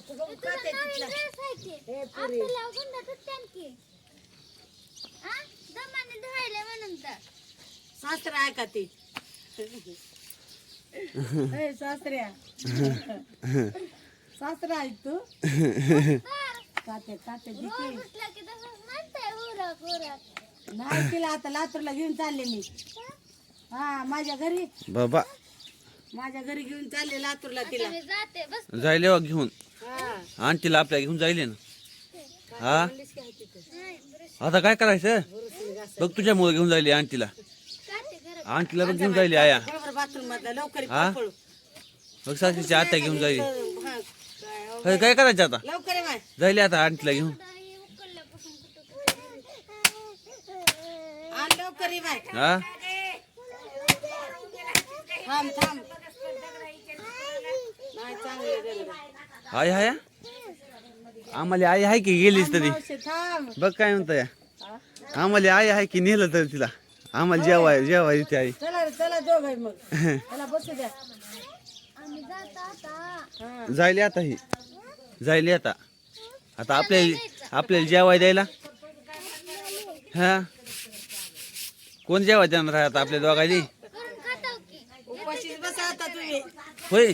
तुझं खाते तिथला. हे? पुरी. सासरा आहे का ती? ए, सासऱ्या. सासरा आहे तू? खाते खाते दिकी नाही तिला आता लातूरला घेऊन चालले मी. हा माझ्या घरी. बाबा. माझ्या घरी घेऊन चालले लातूरला तिला. जाते बस. जायले वा घेऊन. आणि तिला आपल्या घेऊन जाईल ना. हा? आता काय करायचं? बघ तुझ्यामुळे घेऊन जाईल आणि तिला आणि तिला बघ घेऊन जाईल आया हा? मग सासरीची आता घेऊन जाईल काय करायचं आता? जाईल आता आणि तिला घेऊन. हा थांब थांब. चांगलं आई हाय? आम्हाला आई आहे की गेलीच तरी? बघ काय म्हणताय. आम्हाला आई आहे की नेलं तर तिला? आम्हाला जेवाय जेवाय येते आई. चला रे चला दोघं मग. त्याला बसू द्या. आम्ही जाता आता. हा. जायले आता ही. जायले आता. आता आपल्याला आपल्याला जेवाय द्यायला? हा? कोण जेवाय देणार आहे आता आपल्या दोघांनी? उपाशीच बसा आता तुम्ही. होय.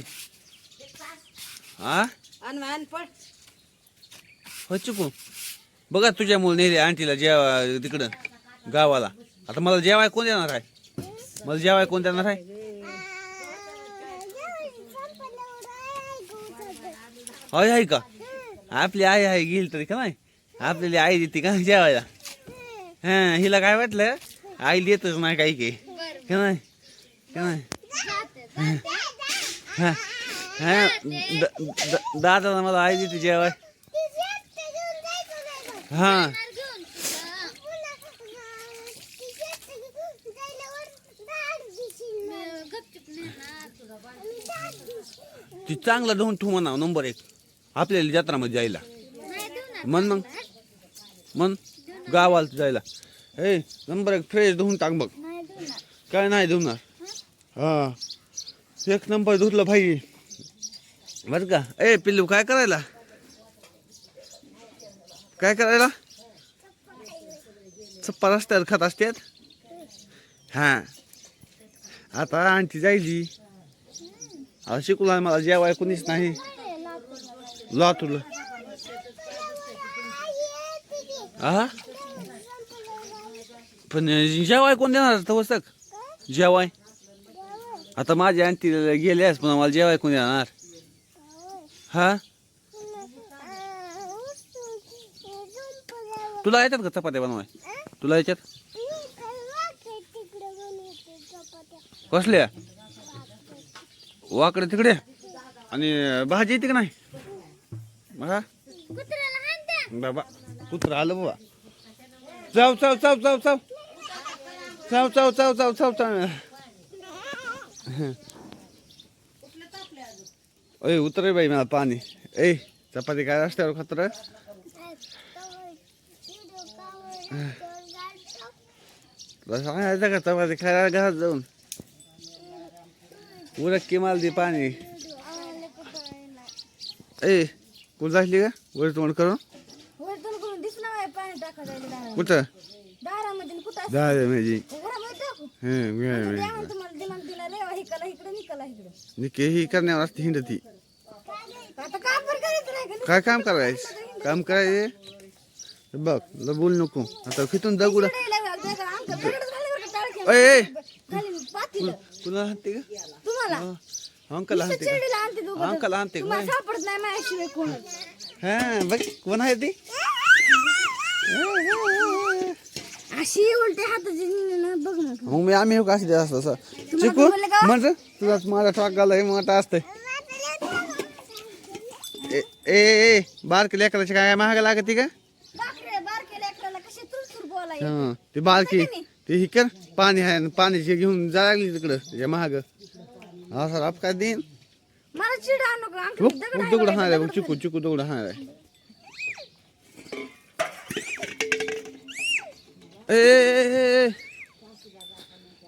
हा? आण पड हो चुकू. बघा तुझ्या मुलं नेले आंटीला जेवा तिकडं गावाला. आता मला जेवाय कोण देणार आहे? मला जेवाय कोण देणार आहे? होय आहे का? आपली आई आहे गेली तरी का नाही? आपल्याला आई देते का जेवायला? हा हिला काय वाटलं? आई देतच नाही काही काही. का नाही? का नाही? हा द- द- दादा मला आई देते जेवाय हा ती चांगला धुवून ठेवू म्हणा नंबर एक आपल्याला जत्रामध्ये जायला मन मग मन गावाला जायला ए नंबर एक फ्रेश धुवून टाक बघ काय नाही धुवणार हा एक नंबर धुतलं भाई बर का. ए पिल्लू काय करायला? काय करायला? चप्पा रस्त्यावर खात असतात? हा. आता आणखी जायची अहो शिकूला मला जेवाय कोणीच नाही. लातूरला हा पण जेवाय कोण देणार आता वस्तक? जेवाय? आता माझ्या आणती गेल्यास पण मला जेवाय कोण देणार? हा? तुला येतात का चपात्या बनवाय? तुला याच्यात कसल्या? वाकडे तिकडे? आणि भाजी येते का नाही? हा बाबा कुत्र आलं बाबा चाव चाव चाव चाव चाव चाव चाव चाव चाव चाव चाव ओय उतर बाई मला पाणी ए चपाती काय रस्त्यावर खातर सांगायचं का चपाती खायला घरात जाऊन उरक की मला दे पाणी ए कुठं जायली का वर तोंड करून दारामध्ये. कुठं दारामध्ये कुठं टाकू हं, इकडे निकला इकडे. निके ही करण्यावर असते हिंडती. आता काम पण करायचं नाही का काय काम करायचं? काम करायचे बघ ल बोल नको. आता खितून दगुड ए, ए. पातील तुला हाणते का तुम्हाला? अंकल हाणते चिरडीला आणते दोघं अंकल हाणते का तुम्हाला सापडत नाही माझ्याशिवाय कोण हा बघ कोण आहे ती? अशी उलट्या हाताची ना बघ ना मग मी आम्ही हो का असं असतो असं. चिकू म्हणजे तुझा माझा ठोकाला हे मोठा असते ए ए बारकी लेकराची काय महाग लागत का? हां ती बारकी. ती ही कर पाणी आहे पाणी घेऊन जा लागली तिकडं जे महाग. हा सर आप काय देईन? दगड हा आहे चिकू चिकू दगड ए ए ए.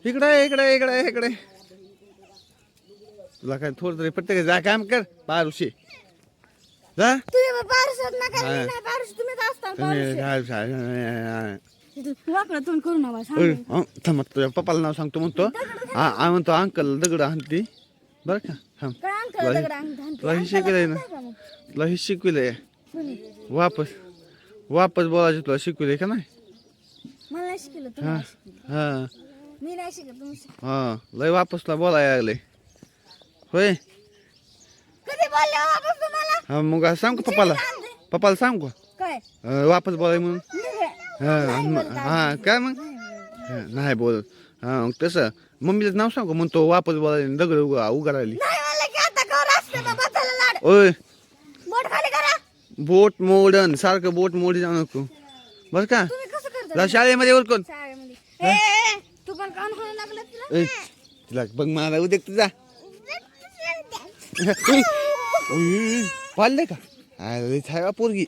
इकडे इकडे इकडे इकडे. तुला काय थोडं तरी पटतं जा काम कर. पारुशी जा. तुम्ही पारसत नका. नाही पारस तुम्हीच असता तुम्ही काय- काय- वाकडं तोंड करू नका सांग. ओय, अं, थांब तुझ्या पप्पाला नाव सांगतो म्हणतो. हा आ म्हणतो अंकल दगड आणती. बरं का? थांब. काय अंकल तुला दगड हे शिकलंय ना? तुला हे शिकविलंय. वापस. वापस बोलायचं तुला शिकविलंय का नाही? मला शिकलं हा. हा. मी नाही शिकत हा लय वापसला लागले. होय? कधी बोलले वापस तुम्हाला? हा मग सांग का पप्पाला? पप्पाला सांग का? काय? अं, वापस बोलाय म्हणून. हा म- हा काय मग? हा, नाही बोलत. हा मग तसं मम्मीला नाव सांगू म्हणतो वापस बोलायला दगड उगा उगा राहिली नाही म्हणलं की आता गौर असते बाबा चला लाड. ओय बोट खाली करा. बोट मोडन सारखं बोट मोडी जाऊ नको. बर का? तुम्ही कसं करता? जा शाळेमध्ये उरकून शाळेमध्ये. ए, ए, ए, तू पण कान खायला लागलं तुला बघ मला उद्या तुझा पाळले का? अरे छाया पोरगी.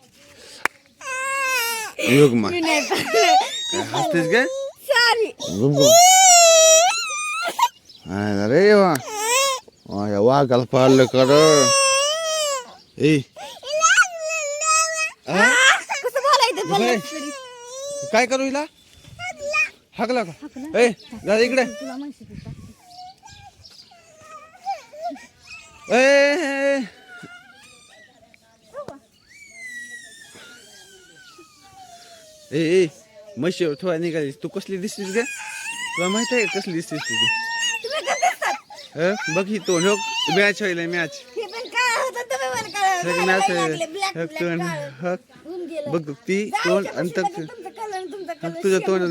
योग मा. काय हसतेस अरे वा. माझ्या वाघाला पाळलं कर ए. काय करू हिला? हाकला का ए जा इकडे तुला. ए ए ए म्हशीवर थोडा निघालीस तू कसली दिसतीस का तुला माहीत आहे कसली दिसतीस तुझी तुम्ही कसं दिसतात? हं? बघ ही तोंड हो मॅच होईल मॅच हे पण काळं होतं, तुम्ही पण काळं. मॅच मला लागले, black, होईल black, तोंड काळं. हक होऊन गेलं. बघ ती तोंड लगेच तुमचं कलर आणि तुमचा कलर तुझं सेम तोंड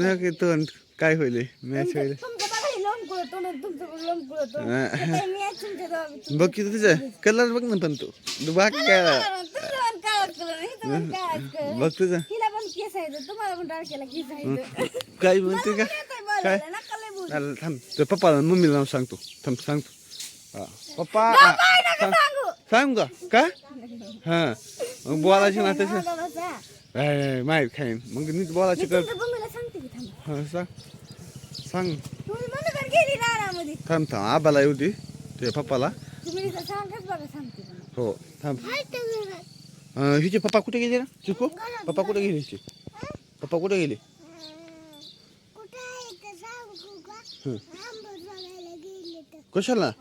तोंड काय होईल? मॅच होईल. बघा काय की तुझं. कलर बघ ना पण तू. तू बाकी काय. बघ तुझं. काय म्हणते का. चालेल थांब तुझ्या पप्पाला मम्मीला नाव सांगतो. थांब सांगतो. पप्पा काय सांग. का? हा. बोलायची ना तसं. काय माहीत खाईन. मग नीट बोलायची कर मम्मीला सांगते की थांबा. हा सांग. सांग गेली थांब थांब. आबाला येऊ दे. तुझ्या पप्पाला. तुम्ही इथं सांगच बघा सांगते पण. हो थांब. अं, हिचे पप्पा कुठे गेले ना? चिकू? पप्पा कुठे गेले हिचे? पप्पा कुठे गेले? हं. कशाला?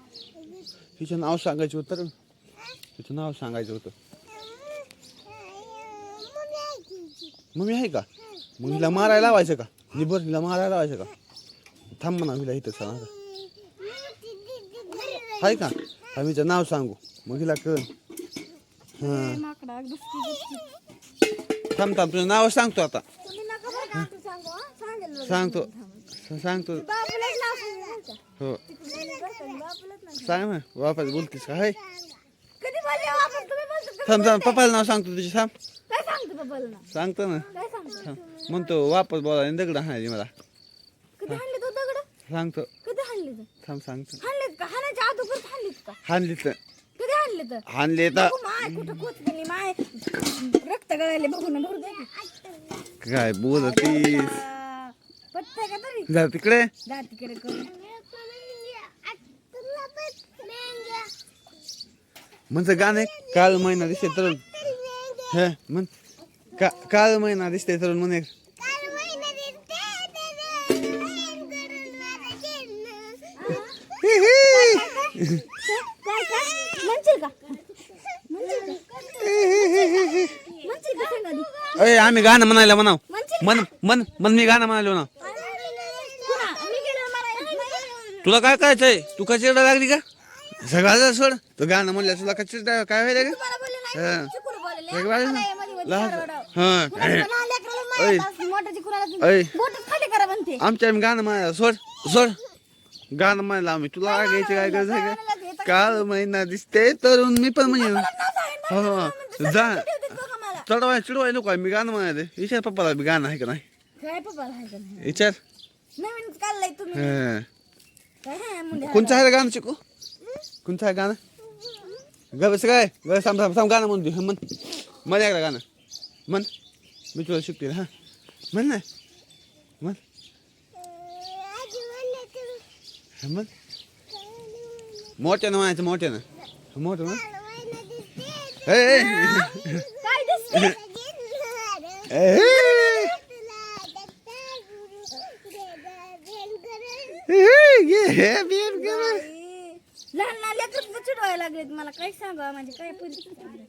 हिचं नाव सांगायचं होतं रे. तिचं नाव सांगायचं होतं. मम्मी आहे का? मग हिला मारायला लावायचं का? निबर हिला मारायला लावायचं का? थांब म्हणा हिला इथं सांगा. आहे का? आम्हीचं नाव सांगू. मग हिला कळ हां. थांब थांब तुझं नाव सांगतो आता. सांगतो. सांगतो? हो. सांगू. ना वापस बोलतीस का? हो का? थांब थांब पप्पाला नाव सांगतो तुझे. थांब. काय सांगतो बाबाला नाव? सांगतो ना. काय सांगतो. म्हणतो वापस बोला दगड हाणायची मला. कधी हाणले तो दगड? सांगतो. कधी हाणले तर थांब सांगतो. हाणलेत का? हाणायच्या अगोदर हाणलेत का? हाणली तर कधी हाणले तर हाणले तर माय कुठं कोचलेली माय. रक्त गळायले बघून भरू दे की. काय बोलतीस? आ, पटतंय का तरी? जा तिकडे. जा तिकडे करून. म्हणचं गाणं काळ महिना दिसते तरुण हे म्हण. का काळ महिना दिसते तरुण म्हणे का का का. अय आम्ही गाणं म्हणायला म्हणाव मन मन मन मी गाणं म्हणायला म्हणाव. पुन्हा मी गेलो मला तुला काय करायचंय तू कचिरडा लागली का? सगळं सोड. तू गाणं म्हणलं तुला कचिरडा काय व्हायला का आमच्या आम्ही गाणं म्हणायला सोड सोड. गाणं म्हणायला आम्ही. तुला घ्यायची काय गरज आहे का? काळ महिना दिसते तरुण मी पण म्हणेन. हो हो. जा. चढवाय चिडवाय नको मी गाणं म्हणायला विचार पप्पाला मी गाणं आहे का नाही? विचार. कोणचं आहे गाणं शिकू? कोणचं आहे गाणं? ग बस काय? ग थांब थांब थांब गाणं म्हणतो म्हण. म्हण एकदा गाणं. म्हण मी तुला शिकते हा. म्हण ना हा, म्हण मोठ्यानं म्हणायचं मोठ्यानं. मोठं म्हण. लहान लहान लेकरं चिडवायला लागलेत मला. काय सांगा म्हणजे काय परिस्थिती